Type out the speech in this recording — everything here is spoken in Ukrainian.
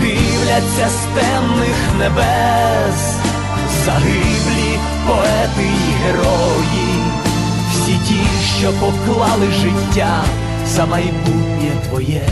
Дивляться з темних небес, загиблі поети і герої, всі ті, що поклали життя за майбутнє твоє.